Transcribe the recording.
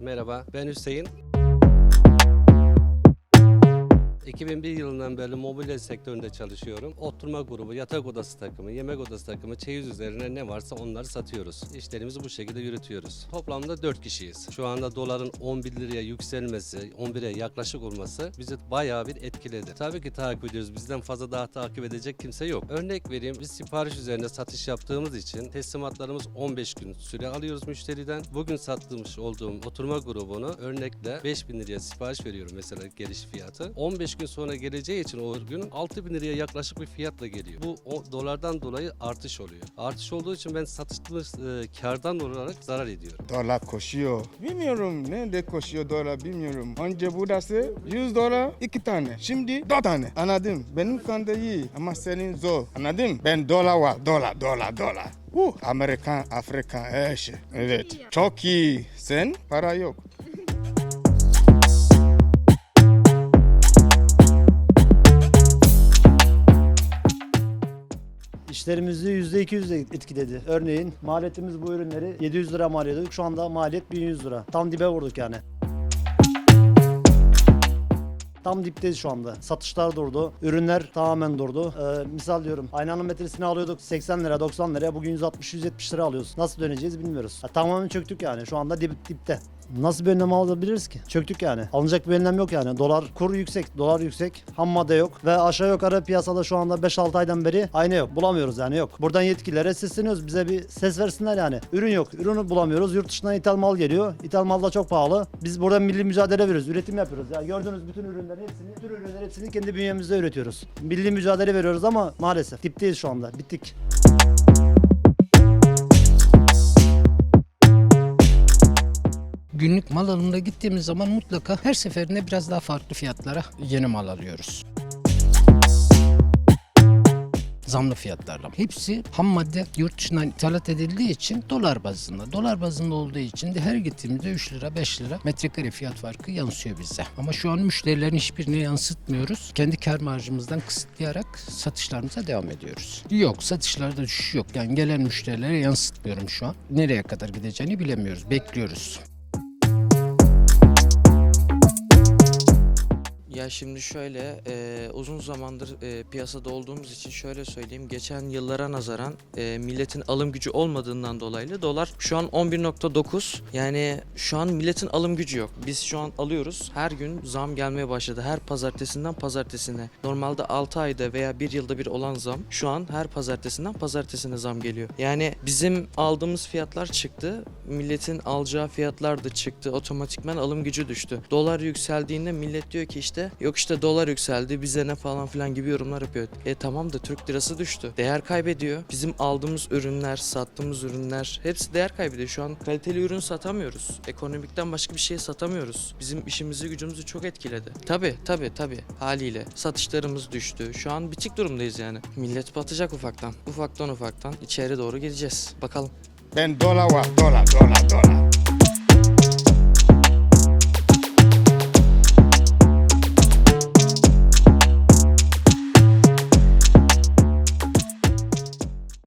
Merhaba, ben Hüseyin. 2001 yılından beri mobilya sektöründe çalışıyorum. Oturma grubu, yatak odası takımı, yemek odası takımı, çeyiz üzerine ne varsa onları satıyoruz. İşlerimizi bu şekilde yürütüyoruz. Toplamda 4 kişiyiz. Şu anda doların 11 liraya yükselmesi, 11'e yaklaşık olması bizi bayağı bir etkiledi. Tabii ki takip ediyoruz. Bizden fazla daha takip edecek kimse yok. Örnek vereyim, biz sipariş üzerinde satış yaptığımız için teslimatlarımız 15 gün süre alıyoruz müşteriden. Bugün sattığımız olduğum oturma grubunu örnekle 5000 liraya sipariş veriyorum mesela geliş fiyatı. 15 gün sonra geleceği için o ürün 6000 liraya yaklaşık bir fiyatla geliyor. Bu o, dolardan dolayı artış oluyor. Artış olduğu için ben satışlı e, kardan olarak zarar ediyorum. Dolar koşuyor. Bilmiyorum nerede koşuyor dolar bilmiyorum. Önce burası 100 dolar iki tane. Şimdi 4 tane. Anladım. Benim kanda iyi ama senin zor. Anladın? Ben dolar var. Dolar, dolar, dolar. Uh, Amerikan, Afrika, her şey. Evet. Çok iyi. Sen para yok. İşlerimizi %200 etkiledi. Örneğin maliyetimiz bu ürünleri 700 lira mal ediyorduk. Şu anda maliyet 1100 lira. Tam dibe vurduk yani. Tam dipteyiz şu anda. Satışlar durdu. Ürünler tamamen durdu. Ee, misal diyorum aynanın metresini alıyorduk 80 lira 90 liraya bugün 160-170 lira alıyoruz. Nasıl döneceğiz bilmiyoruz. Ha, tamamen çöktük yani şu anda dip, dipte. Nasıl bir önlem alabiliriz ki? Çöktük yani. Alınacak bir önlem yok yani. Dolar kur yüksek, dolar yüksek, ham madde yok ve aşağı yukarı piyasada şu anda 5-6 aydan beri aynı yok. Bulamıyoruz yani yok. Buradan yetkililere sesleniyoruz. Bize bir ses versinler yani. Ürün yok. Ürünü bulamıyoruz. Yurt dışından ithal mal geliyor. İthal mal da çok pahalı. Biz burada milli mücadele veriyoruz. Üretim yapıyoruz. Ya gördüğünüz bütün ürünlerin hepsini, bütün ürünlerin hepsini kendi bünyemizde üretiyoruz. Milli mücadele veriyoruz ama maalesef dipteyiz şu anda. Bittik. Günlük mal alımına gittiğimiz zaman mutlaka her seferinde biraz daha farklı fiyatlara yeni mal alıyoruz. Zamlı fiyatlarla. Hepsi ham madde yurt dışından ithalat edildiği için dolar bazında. Dolar bazında olduğu için de her gittiğimizde 3 lira 5 lira metrekare fiyat farkı yansıyor bize. Ama şu an müşterilerin hiçbirine yansıtmıyoruz. Kendi kar marjımızdan kısıtlayarak satışlarımıza devam ediyoruz. Yok satışlarda düşüş yok. Yani gelen müşterilere yansıtmıyorum şu an. Nereye kadar gideceğini bilemiyoruz. Bekliyoruz. Ya şimdi şöyle e, uzun zamandır e, piyasada olduğumuz için şöyle söyleyeyim geçen yıllara nazaran e, milletin alım gücü olmadığından dolayı dolar şu an 11.9 yani şu an milletin alım gücü yok. Biz şu an alıyoruz her gün zam gelmeye başladı her pazartesinden pazartesine. Normalde 6 ayda veya 1 yılda bir olan zam şu an her pazartesinden pazartesine zam geliyor. Yani bizim aldığımız fiyatlar çıktı milletin alacağı fiyatlar da çıktı otomatikman alım gücü düştü. Dolar yükseldiğinde millet diyor ki işte yok işte dolar yükseldi bize ne falan filan gibi yorumlar yapıyor. E tamam da Türk lirası düştü. Değer kaybediyor. Bizim aldığımız ürünler, sattığımız ürünler hepsi değer kaybediyor. Şu an kaliteli ürün satamıyoruz. Ekonomikten başka bir şey satamıyoruz. Bizim işimizi gücümüzü çok etkiledi. Tabi tabi tabi haliyle satışlarımız düştü. Şu an bitik durumdayız yani. Millet batacak ufaktan. Ufaktan ufaktan içeri doğru gideceğiz. Bakalım. Ben dolar var. Dolar, dolar, dolar.